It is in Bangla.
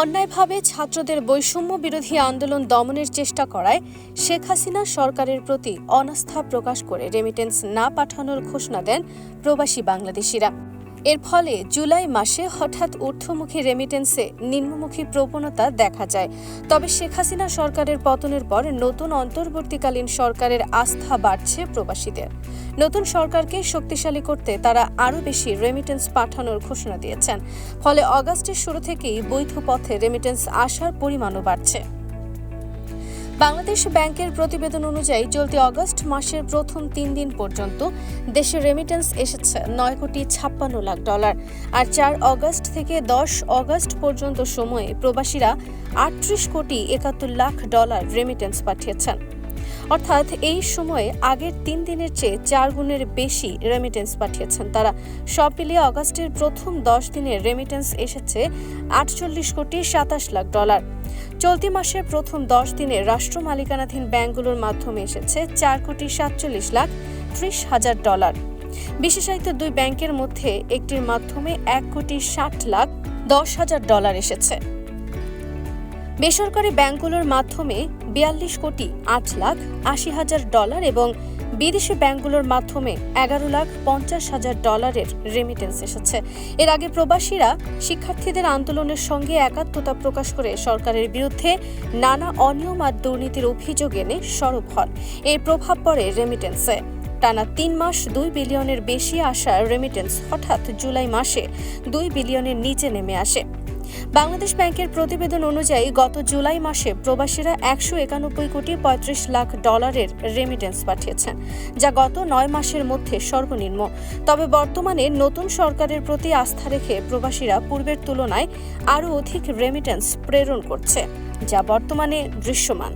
অন্যায়ভাবে ছাত্রদের বৈষম্য বিরোধী আন্দোলন দমনের চেষ্টা করায় শেখ হাসিনা সরকারের প্রতি অনাস্থা প্রকাশ করে রেমিটেন্স না পাঠানোর ঘোষণা দেন প্রবাসী বাংলাদেশিরা। এর ফলে জুলাই মাসে হঠাৎ ঊর্ধ্বমুখী রেমিটেন্সে নিম্নমুখী প্রবণতা দেখা যায়। তবে শেখ হাসিনা সরকারের পতনের পর নতুন অন্তর্বর্তীকালীন সরকারের আস্থা বাড়ছে প্রবাসীদের। নতুন সরকারকে শক্তিশালী করতে তারা আরও বেশি রেমিটেন্স পাঠানোর ঘোষণা দিয়েছেন। ফলে অগাস্টের শুরু থেকেই বৈধ পথে রেমিটেন্স আসার পরিমাণও বাড়ছে। বাংলাদেশ ব্যাংকের প্রতিবেদন অনুযায়ী চলতি অগস্ট মাসের প্রথম তিন দিন পর্যন্ত দেশে রেমিটেন্স এসেছে নয় কোটি ছাপ্পান্ন লাখ ডলার। আর চার অগস্ট থেকে দশ অগস্ট পর্যন্ত সময়ে প্রবাসীরা আটত্রিশ কোটি একাত্তর লাখ ডলার রেমিটেন্স পাঠিয়েছেন। অর্থাৎ এই সময়ে আগের তিন দিনের চেয়ে চার গুণের বেশি রেমিটেন্স পাঠিয়েছেন তারা। সব মিলিয়ে অগাস্টের প্রথম দশ দিনের রেমিটেন্স এসেছে আটচল্লিশ কোটি সাতাশ লাখ ডলার। চলতি মাসের প্রথম দশ দিনে রাষ্ট্র মালিকানাধীন ব্যাংকগুলোর মাধ্যমে এসেছে চার কোটি সাতচল্লিশ লাখ ত্রিশ হাজার ডলার। বিশেষায়িত দুই ব্যাংকের মধ্যে একটির মাধ্যমে এক কোটি ষাট লাখ দশ হাজার ডলার এসেছে। বেসরকারি ব্যাংকগুলোর মাধ্যমে বিয়াল্লিশ কোটি আট লাখ আশি হাজার ডলার এবং বিদেশি ব্যাংকগুলোর মাধ্যমে এগারো লাখ পঞ্চাশ হাজার ডলারের রেমিটেন্স এসেছে। এর আগে প্রবাসীরা শিক্ষার্থীদের আন্দোলনের সঙ্গে একাত্মতা প্রকাশ করে সরকারের বিরুদ্ধে নানা অনিয়ম আর দুর্নীতির অভিযোগ এনে সরব হন। এর প্রভাব পড়ে রেমিটেন্সে টানা তিন মাস দুই বিলিয়নের বেশি আসা রেমিটেন্স হঠাৎ জুলাই মাসে দুই বিলিয়নের নিচে নেমে আসে। বাংলাদেশ ব্যাংকের প্রতিবেদন অনুযায়ী গত জুলাই মাসে প্রবাসীরা একশো একানব্বই কোটি পঁয়ত্রিশ লাখ ডলারের রেমিটেন্স পাঠিয়েছেন, যা গত নয় মাসের মধ্যে সর্বনিম্ন। তবে বর্তমানে নতুন সরকারের প্রতি আস্থা রেখে প্রবাসীরা পূর্বের তুলনায় আরও অধিক রেমিটেন্স প্রেরণ করছে, যা বর্তমানে দৃশ্যমান।